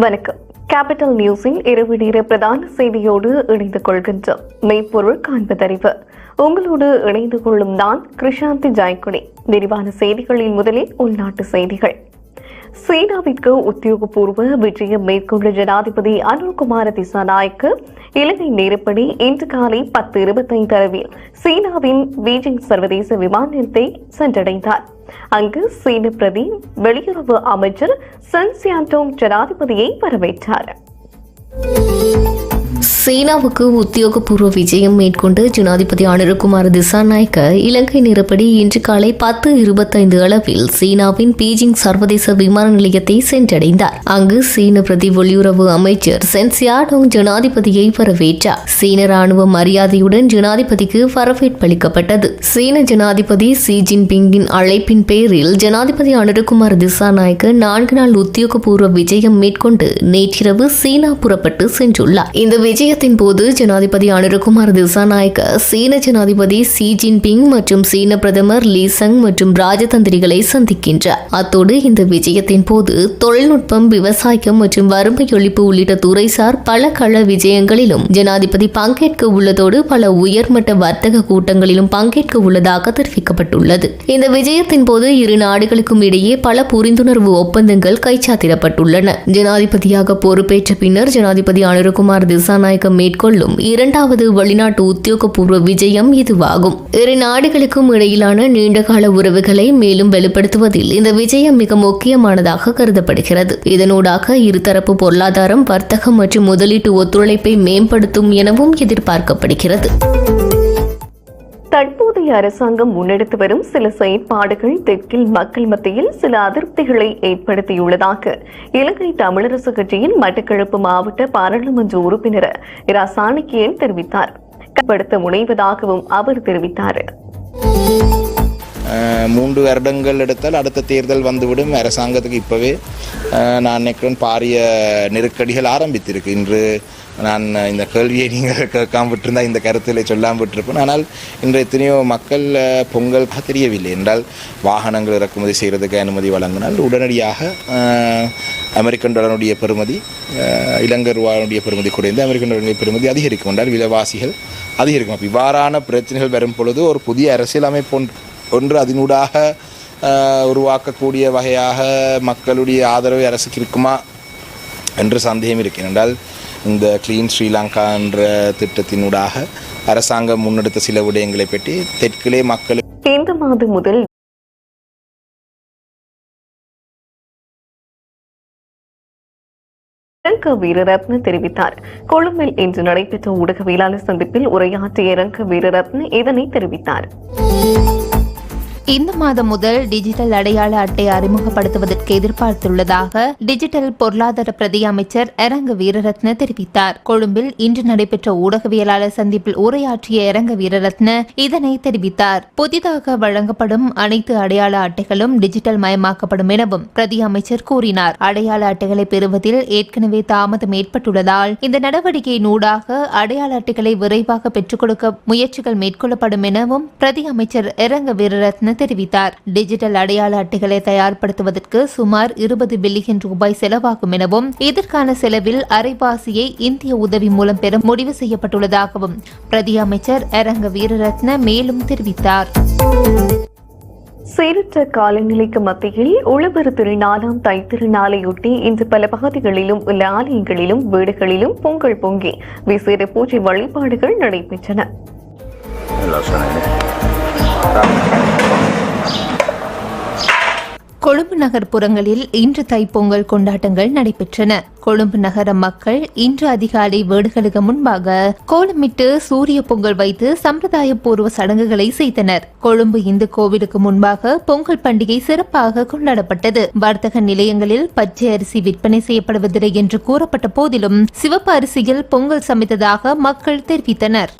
வணக்கம். கேபிட்டல் நியூஸின் இரவு நேர பிரதான செய்தியோடு இணைந்து கொள்கின்றோம். மெய்ப்பொருள் காண்பதறிவு. உங்களோடு இணைந்து கொள்ளும் நான் கிருஷாந்தி ஜாய்குடி விரிவான செய்திகளின் முதலில் உள்நாட்டு செய்திகள். சீனாவிற்கு உத்தியோகபூர்வ விஜயம் மேற்கொண்ட ஜனாதிபதி அனுர்குமார திசாநாயக்கு இலங்கை நேரப்படி இன்று காலை பத்து இருபத்தைந்து அளவில் சீனாவின் பீஜிங் சர்வதேச விமான நிலையத்தை சென்றடைந்தார். அங்கு சீன பிரதி வெளியுறவு அமைச்சர் சன் சியாண்டோங் ஜனாதிபதியை வரவேற்றார். சீனாவுக்கு உத்தியோகபூர்வ விஜயம் மேற்கொண்டு ஜனாதிபதி அனுரகுமார் திசாநாயக்க இலங்கை நேரப்படி இன்று காலை பத்து இருபத்தைந்து அளவில் சீனாவின் பீஜிங் சர்வதேச விமான நிலையத்தை சென்றடைந்தார். அங்கு சீன பிரதி வெளியுறவு அமைச்சர் சென் சியாடோங் ஜனாதிபதியை வரவேற்றார். சீன ராணுவ மரியாதையுடன் ஜனாதிபதிக்கு வரவேற்பளிக்கப்பட்டது சீன ஜனாதிபதி சி ஜின்பிங்கின் அழைப்பின் பேரில் ஜனாதிபதி அனுரகுமார் திசாநாயக்க நான்கு நாள் உத்தியோகபூர்வ விஜயம் மேற்கொண்டு நேற்றிரவு சீனா புறப்பட்டு சென்றுள்ளார். இந்த விஜயத்தின் போது ஜனாதிபதி அனுரகுமார் திசாநாயக்க சீன ஜனாதிபதி சி ஜின்பிங் மற்றும் சீன பிரதமர் லீசங் மற்றும் ராஜதந்திரிகளை சந்திக்கின்றார். அத்தோடு இந்த விஜயத்தின் போது தொழில்நுட்பம் விவசாயம் மற்றும் வறுமை ஒழிப்பு உள்ளிட்ட துறைசார் பல கள விஜயங்களிலும் ஜனாதிபதி பங்கேற்க உள்ளதோடு பல உயர்மட்ட வர்த்தக கூட்டங்களிலும் பங்கேற்க உள்ளதாக தெரிவிக்கப்பட்டுள்ளது. இந்த விஜயத்தின் போது இரு நாடுகளுக்கும் இடையே பல புரிந்துணர்வு ஒப்பந்தங்கள் கைச்சாத்திடப்பட்டுள்ளன. ஜனாதிபதியாக பொறுப்பேற்ற பின்னர் ஜனாதிபதி அனுரகுமார் திசாநாயக்க மேற்கொள்ளும் இரண்டாவது வெளிநாட்டு உத்தியோகபூர்வ விஜயம் இதுவாகும். இரு நாடுகளுக்கும் இடையிலான நீண்டகால உறவுகளை மேலும் வெளிப்படுத்துவதில் இந்த விஜயம் மிக முக்கியமானதாக கருதப்படுகிறது. இதனூடாக இருதரப்பு பொருளாதாரம் வர்த்தகம் மற்றும் முதலீட்டு ஒத்துழைப்பை மேம்படுத்தும் எனவும் எதிர்பார்க்கப்படுகிறது. தற்போதைய அரசாங்கம் முன்னெடுத்து வரும் சில செயற்பாடுகள் தெற்கில் மக்கள் மத்தியில் சில அதிருப்திகளை ஏற்படுத்தியுள்ளதாக இலங்கை தமிழரசு கட்சியின் மட்டக்களப்பு மாவட்ட பாராளுமன்ற உறுப்பினர் இரா சாணக்கியன் தெரிவித்தார்? கட்டுப்படுத்த முனைவதாகவும் அவர் தெரிவித்தார். மூன்று வருடங்கள் எடுத்தால் அடுத்த தேர்தல் வந்துவிடும். அரசாங்கத்துக்கு இப்போவே நான் நினைக்கிறேன் பாரிய நெருக்கடிகள் ஆரம்பித்திருக்கு. இன்று நான் இந்த கேள்வியை நீங்கள் கேட்காம விட்டிருந்தா இந்த கருத்தில் சொல்லாமல் விட்டிருப்பேன் ஆனால் இன்று எத்தனையோ மக்கள் பொங்கல் தெரியவில்லை என்றால் வாகனங்கள் இறக்குமதி செய்கிறதுக்கு அனுமதி வழங்கினால் உடனடியாக அமெரிக்கன் டாலருடைய பெறுமதி இலங்கை ரூபாயுடைய பெறுமதி குறைந்து அமெரிக்கன் டாலருடைய பெறுமதி அதிகரிக்கும் என்றால் விலைவாசிகள் அதிகரிக்கும். அப்போ இவ்வாறான பிரச்சனைகள் வரும் பொழுது ஒரு புதிய அரசியல் அமைப்பு ஒன்று ஒன்று அதனூடாக உருவாக்கக்கூடிய வகையாக மக்களுடைய ஆதரவு அரசுக்கு இருக்குமா? என்று சந்தேகம் இருக்கிறேன் என்றால் இந்த க்ளீன் ஸ்ரீலங்கா என்ற திட்டத்தினூடாக அரசாங்கம் முன்னெடுத்த சில விடயங்களை பற்றி தெற்கிலே மக்கள் இந்த மாதம் முதல் இலங்கை வீரரத்ன தெரிவித்தார். கொழும்பில் இன்று நடைபெற்ற ஊடகவியலாளர் சந்திப்பில் உரையாற்றிய இரங்க வீரரத்ன இதனை தெரிவித்தார். இந்த மாதம் முதல் டிஜிட்டல் அடையாள அட்டை அறிமுகப்படுத்துவதற்கு எதிர்பார்த்துள்ளதாக டிஜிட்டல் பொருளாதார பிரதி அமைச்சர் அரங்க வீரரத்ன தெரிவித்தார். கொழும்பில் இன்று நடைபெற்ற ஊடகவியலாளர் சந்திப்பில் உரையாற்றிய அரங்க வீரரத்ன இதனை தெரிவித்தார். புதிதாக வழங்கப்படும் அனைத்து அடையாள அட்டைகளும் டிஜிட்டல் மயமாக்கப்படும் எனவும் பிரதி அமைச்சர் கூறினார். அடையாள அட்டைகளை பெறுவதில் ஏற்கனவே தாமதம் ஏற்பட்டுள்ளதால் இந்த நடவடிக்கையின் ஊடாக அடையாள அட்டைகளை விரைவாக பெற்றுக் கொடுக்க முயற்சிகள் மேற்கொள்ளப்படும் எனவும் பிரதி அமைச்சர் இரங்க வீரரத்ன தெரிவித்தார். டிஜிட்டல் அடையாள அட்டைகளை தயார்படுத்துவதற்கு சுமார் இருபது பில்லியன் ரூபாய் செலவாகும் எனவும் இதற்கான செலவில் அரைவாசியை இந்திய உதவி மூலம் பெற முடிவு செய்யப்பட்டுள்ளதாகவும் பிரதி அமைச்சர் இரங்க வீரரத்ன மேலும் தெரிவித்தார். சீரற்ற காலநிலைக்கு மத்தியில் உழவர் திருநாளாம் தை திருநாளையொட்டி இன்று பல பகுதிகளிலும் உள்ள ஆலயங்களிலும் வீடுகளிலும் பொங்கல் பொங்கி விசேட பூஜை வழிபாடுகள் நடைபெற்றன. கொழும்பு நகர்ப்புறங்களில் இன்று தைப்பொங்கல் கொண்டாட்டங்கள் நடைபெற்றன. கொழும்பு நகர மக்கள் இன்று அதிகாலை வீடுகளுக்கு முன்பாக கோலமிட்டு சூரிய பொங்கல் வைத்து சம்பிரதாய பூர்வ சடங்குகளை செய்தனர். கொழும்பு இந்து கோவிலுக்கு முன்பாக பொங்கல் பண்டிகை சிறப்பாக கொண்டாடப்பட்டது. வர்த்தக நிலையங்களில் பச்சை அரிசி விற்பனை செய்யப்படுவதில்லை என்று கூறப்பட்ட போதிலும் சிவப்பு அரிசியில் பொங்கல் சமைத்ததாக மக்கள் தெரிவித்தனர்.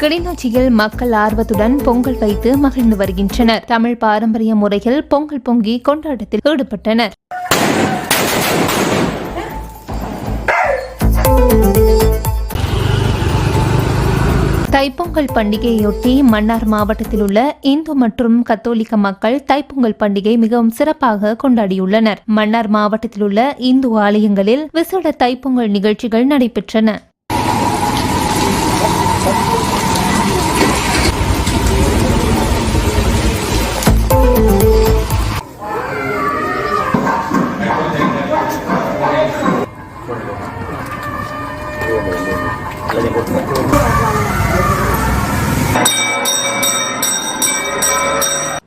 கிளிநொச்சியில் மக்கள் ஆர்வத்துடன் பொங்கல் வைத்து மகிழ்ந்து வருகின்றனர். தமிழ் பாரம்பரிய முறையில் பொங்கல் பொங்கி கொண்டாட்டத்தில் ஈடுபட்டனர். தைப்பொங்கல் பண்டிகையொட்டி மன்னார் மாவட்டத்தில் உள்ள இந்து மற்றும் கத்தோலிக்க மக்கள் தைப்பொங்கல் பண்டிகை மிகவும் சிறப்பாக கொண்டாடியுள்ளனர். மன்னார் மாவட்டத்தில் உள்ள இந்து ஆலயங்களில் விசேட தைப்பொங்கல் நிகழ்ச்சிகள் நடைபெற்றன.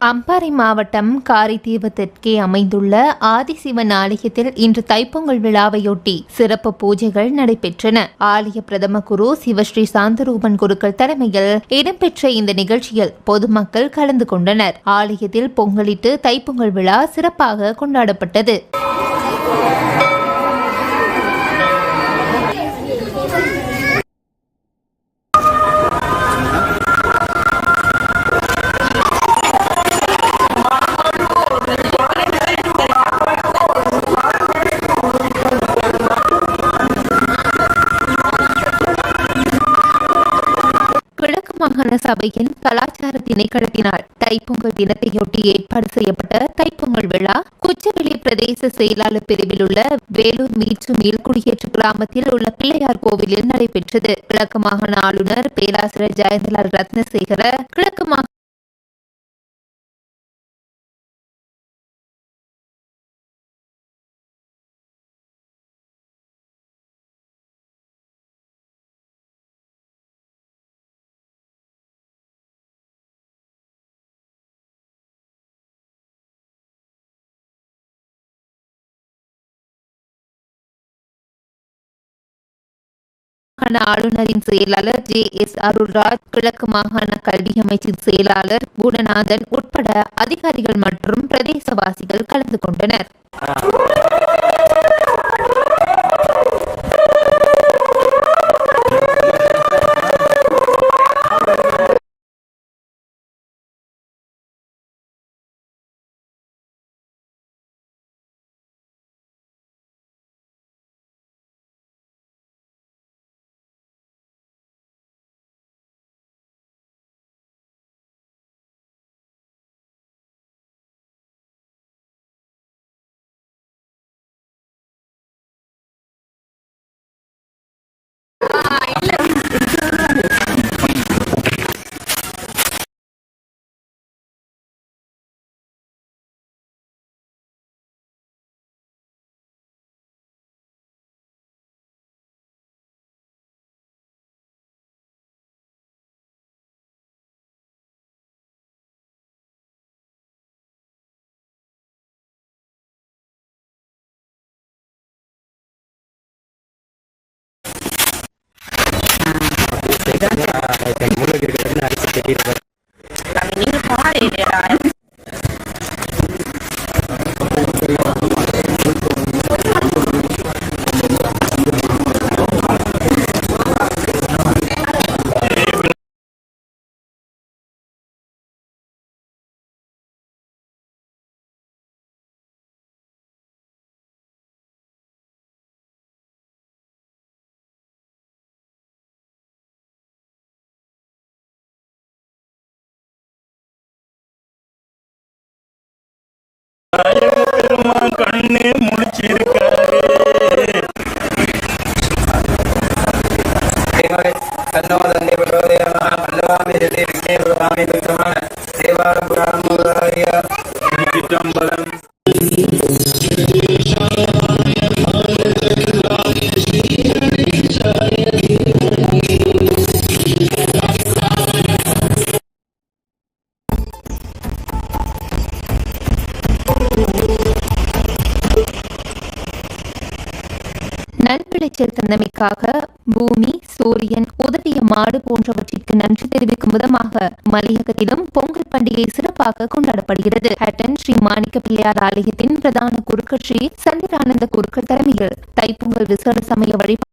அம்பாறை மாவட்டம் காரைதீவு தெற்கே அமைந்துள்ள ஆதிசிவன் ஆலயத்தில் இன்று தைப்பொங்கல் விழாவையொட்டி சிறப்பு பூஜைகள் நடைபெற்றன. ஆலய பிரதம குரு சிவஸ்ரீ சாந்தரூபன் குருக்கள் தலைமையில் இடம்பெற்ற இந்த நிகழ்ச்சியில் பொதுமக்கள் கலந்து கொண்டனர். ஆலயத்தில் பொங்கலிட்டு தைப்பொங்கல் விழா சிறப்பாக கொண்டாடப்பட்டது. மாகாண சபையின் கலாச்சார திணைக்களத்தினால் தைப்பொங்கல் தினத்தையொட்டி ஏற்பாடு செய்யப்பட்ட தைப்பொங்கல் விழா குச்சவெளி பிரதேச செயலாளர் பிரிவில் உள்ள வேலூர் மீச்சு மீள்குடியேற்று கிராமத்தில் உள்ள பிள்ளையார் கோவிலில் நடைபெற்றது. கிழக்கு மாகாண ஆளுநர் பேராசிரியர் ஜெயந்தலால் ரத்னசேகர கிழக்கு மாகாண மாகாண ஆளுநரின் செயலாளர் ஜே எஸ் அருள்ராஜ் கிழக்கு மாகாண கல்வி அமைச்சின் செயலாளர் குணநாதன் உட்பட அதிகாரிகள் மற்றும் பிரதேசவாசிகள் கலந்து கொண்டனர். இல்ல அரிசி கட்டிட்டு நீங்க பாரு பெருமான் கண்ணு முடிச்சிருக்காரு சிற்றம்பலம் நல்விளைச்சல் தந்தமைக்காக பூமி சூரியன் உதவிய மாடு போன்றவற்றிற்கு நன்றி தெரிவிக்கும் விதமாக மலையகத்திலும் பொங்கல் பண்டிகை சிறப்பாக கொண்டாடப்படுகிறது. ஹட்டன் ஸ்ரீ மாணிக்க பிள்ளையார் ஆலயத்தின் பிரதான குருக்கள் ஸ்ரீ சந்திரானந்த குருக்கள் தலைமையில் தைப்பொங்கல் விசேட சமய வழிபாடு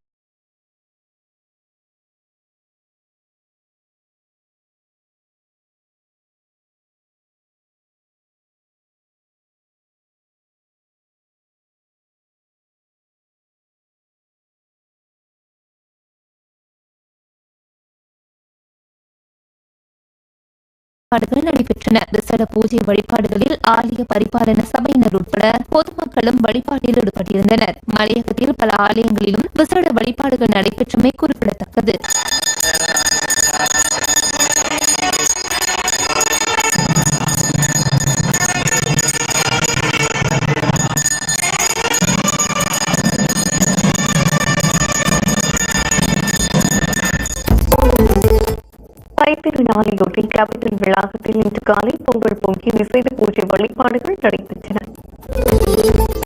வழிபாடுகள் நடைபெற்றன. விசேட பூஜை வழிபாடுகளில் ஆலய பரிபாலன சபையினர் உட்பட பொதுமக்களும் வழிபாட்டில் ஈடுபட்டிருந்தனர். மலையகத்தில் பல ஆலயங்களிலும் விசேட வழிபாடுகள் நடைபெற்றமை குறிப்பிடத்தக்கது. தைத்திருநாளையொட்டி கேபிட்டல் வளாகத்தில் இன்று காலை பொங்கல் பொங்கி விசேட பூஜை வழிபாடுகள் நடைபெற்றன.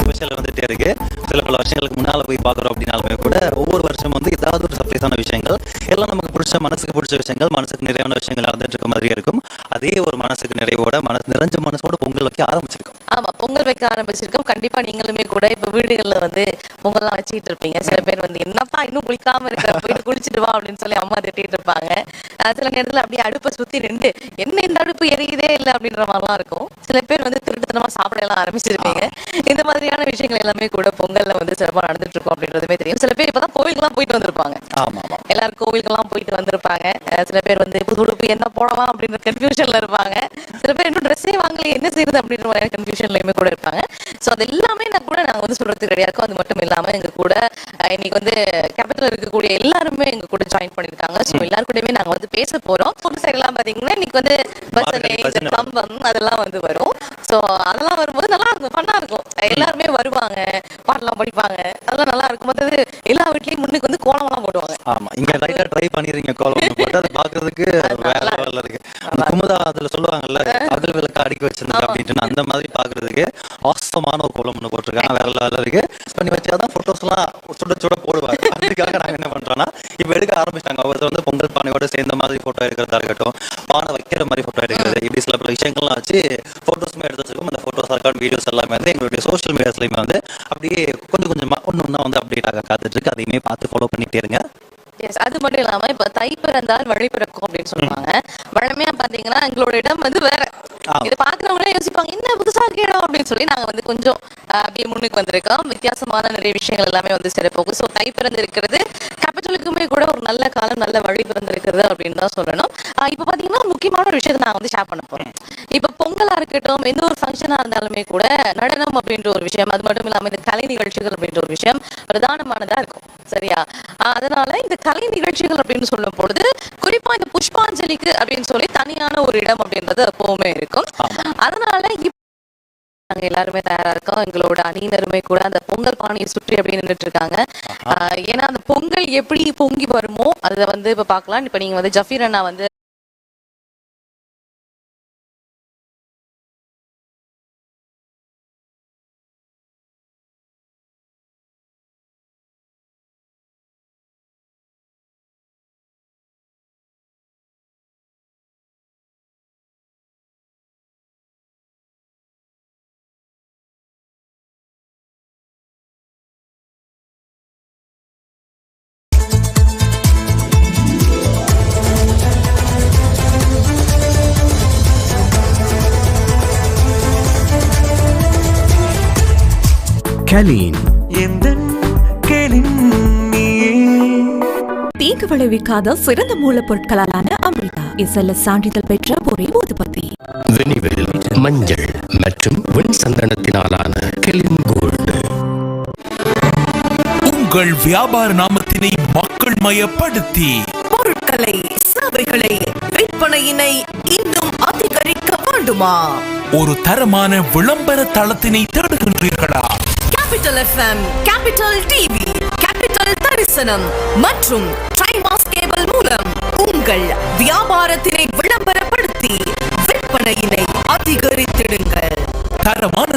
ஸ்பெஷல் வந்துட்டே இருக்கு. சில பல வருஷங்களுக்கு முன்னால போய் பார்க்குறோம் அப்படின்னாலுமே கூட ஒவ்வொரு வருஷம் வந்து ஏதாவது ஒரு சர்ப்ரைஸான விஷயங்கள். எல்லாம் நமக்கு பிடிச்ச மனசுக்கு பிடிச்ச விஷயங்கள் மனசுக்கு நிறைவான விஷயங்கள் நடந்துட்டு இருக்க மாதிரியே இருக்கும். அதே ஒரு மனசுக்கு நிறைவோட மனசு நிறைஞ்ச மனசோட பொங்கல் வைக்க ஆரம்பிச்சிருக்கோம். ஆமா பொங்கல் வைக்க ஆரம்பிச்சிருக்கோம். கண்டிப்பா நீங்களுமே கூட இப்ப வீடுகள்ல வந்து பொங்கல்லாம் வச்சுக்கிட்டு இருப்பீங்க. சில பேர் வந்து என்னப்பா இன்னும் குளிக்காம இருக்கிற போயிட்டு குளிச்சுட்டு வா அப்படின்னு சொல்லி அம்மா திட்டிட்டு இருப்பாங்க. சில நேரத்துல அப்படியே அடுப்பை சுத்தி நின்று என்ன இந்த அடுப்பு? எரியுதே இல்லை அப்படின்ற மாதிரிலாம் இருக்கும். சில பேர் வந்து திருட்டுத்தனமா சாப்பிட எல்லாம் ஆரம்பிச்சிருப்பீங்க. இந்த மாதிரியான விஷயங்கள் எல்லாமே கூட பொங்கல்ல வந்து சிறப்பா நடந்துட்டு இருக்கும் அப்படின்றதுமே தெரியும். சில பேர் இப்பதான் கோயிலுக்குலாம் போயிட்டு வந்திருப்பாங்க. எல்லாரும் கோவிலுக்கெல்லாம் போயிட்டு வந்திருப்பாங்க. சில பேர் வந்து புது உடுப்பு என்ன போடலாம் அப்படின்ற கன்ஃபியூஷன்ல இருப்பாங்க. சில பேர் இன்னும் ட்ரெஸ்ஸே வாங்கல என்ன செய்யறது அப்படின்ற மாதிரியான கன்ஃபியூஷன்லயுமே கூட இருப்பாங்க. ஸோ அது எல்லாமே நான் கூட நாங்க வந்து சொல்றதுக்கு ரெடியா இருக்கோம். அது மட்டும் இல்லாம எங்க கூட இன்னைக்கு வந்து கேபிட்டல் இருக்கக்கூடிய எல்லாருமே எங்க கூட ஜாயின் பண்ணிருக்காங்க ஸோ எல்லாரு கூடயுமே நாங்க வந்து பேச போறோம். பொது சைடு எல்லாம் பாத்தீங்கன்னா இன்னைக்கு வந்து பசனை. கம்பம் அதெல்லாம் வந்து வரும். ஸோ அதெல்லாம் வரும்போது நல்லா இருக்கும் ஃபன்னா இருக்கும். எல்லாருமே வருவாங்க பாட்டெல்லாம் படிப்பாங்க. அதெல்லாம் நல்லா இருக்கும். மற்றது எல்லா வீட்லயும் முன்னுக்கு வந்து கோலமெல்லாம் போடுவாங்க. ஆமா இங்க லைட்டா ட்ரை பண்ணிருக்கீங்க கோலம். போட்டு அதை பாக்குறதுக்கு வேற லெவல்ல இருக்கு. அந்த குமுதா அதுல சொல்லுவாங்கல்ல அகல் விளக்கு அடுக்கி வச்சிருந்தாங்க அப்படின்ட்டு. அந்த மாதிரி பாக்குறதுக்கு அவசரமான ஒரு கோலம் ஒண்ணு போட்டிருக்காங்க. வேற லெவல்ல இருக்கு. பண்ணி வச்சாதான் போட்டோஸ் எல்லாம் சுட சுட போடுவாங்க. அதுக்காக நாங்க என்ன பண்றோம்னா இப்ப எடுக்க ஆரம்பிச்சிட்டாங்க. ஒருத்தர் வந்து பொங்கல் பானையோட சேர்ந்த மாதிரி போட்டோ எடுக்கிறதா இருக்கட்டும் பானை வைக்கிற மாதிரி போட்டோ எடுக்கிறது இப்படி சில பல விஷயங்கள்லாம் வச்சு போட்டோஸுமே எடுத்து வச்சிருக்கோம். அந்த போட்டோஸ் ரெக்கார்ட் வீடியோஸ் எல்லாமே வந்து எங்களுடைய சோஷியல் மீடியாஸ்லயுமே வந்து அப்படியே கொஞ்சம் கொஞ்சமா ஒன்று ஒன்றா வந்து அப்டேட் ஆக காத்துட்டு இருக்கு. அதையுமே பார்த்து ஃபாலோ பண்ணிட்டே இருங்க. எஸ் அது மட்டும் இல்லாம இப்ப தை பிறந்தால் வழி பிறக்கும் அப்படின்னு சொல்லுவாங்க. வழமையா பாத்தீங்கன்னா எங்களோட இடம் வந்து வேற. இதை பாக்குறவங்களே யோசிப்பாங்க என்ன புதுசா இருக்க அப்படின்னு சொல்லி நாங்க வந்து கொஞ்சம் அப்படியே முன்னுக்கு வந்திருக்கோம். வித்தியாசமான நிறைய விஷயங்கள் எல்லாமே வந்து சிறப்போகும் ஸோ கை பிறந்து இருக்கிறது கேபிட்டலுக்குமே கூட ஒரு நல்ல காலம் நல்ல வழி பிறந்திருக்கிறது அப்படின்னு தான் சொல்லணும். இப்போ பார்த்தீங்கன்னா பாத்தீங்கன்னா முக்கியமான ஒரு விஷயத்தை நான் வந்து ஷேர் பண்ண போறேன். இப்ப பொங்கலா இருக்கட்டும் எந்த ஒரு ஃபங்க்ஷனா இருந்தாலுமே கூட நடனம் அப்படின்ற ஒரு விஷயம் அது மட்டும் இல்லாம இந்த கலை நிகழ்ச்சிகள் அப்படின்ற ஒரு விஷயம் பிரதானமானதா இருக்கும். சரியா? ஆஹ் அதனால இந்த கலை நிகழ்ச்சிகள் அப்படின்னு சொல்லும் பொழுது குறிப்பா இந்த புஷ்பாஞ்சலிக்கு அப்படின்னு சொல்லி தனியான ஒரு இடம் அப்படின்றது எப்பவுமே இருக்கும். அதனால நாங்க எல்லாருமே தயாரா இருக்கோம். எங்களோட அணியினருமே கூட அந்த பொங்கல் பானையை சுற்றி அப்படியே நின்றுட்டு இருக்காங்க. ஏன்னா அந்த பொங்கல் எப்படி பொங்கி வருமோ அதை வந்து இப்ப பார்க்கலாம். இப்ப நீங்க வந்து ஜஃபீர் அண்ணா வந்து கலீன். தீங்கு விளைவிக்காத சிறந்த மூலப்பொருட்களாலான அமிர்தா இசல்ல சான்றிதழ் பெற்ற ஒரே ஊதுபத்தி. வெனிவில் மஞ்சள் மற்றும் வெண் சந்தனத்தினாலான கெலின் கோல்டு. உங்கள் வியாபார நாமத்தினை மக்கள் மயப்படுத்தி. பொருட்களை சேவைகளை விற்பனையினை இன்னும் அதிகரிக்க வேண்டுமா? ஒரு தரமான விளம்பர தளத்தினை தேடுகின்றீர்களா? Capital FM capital TV capital தரிசனம் மற்றும் ட்ரைமாஸ் கேபிள் மூலம் உங்கள் வியாபாரத்தினை விளம்பரப்படுத்தி விற்பனையினை அதிகரித்திடுங்கள். தரமான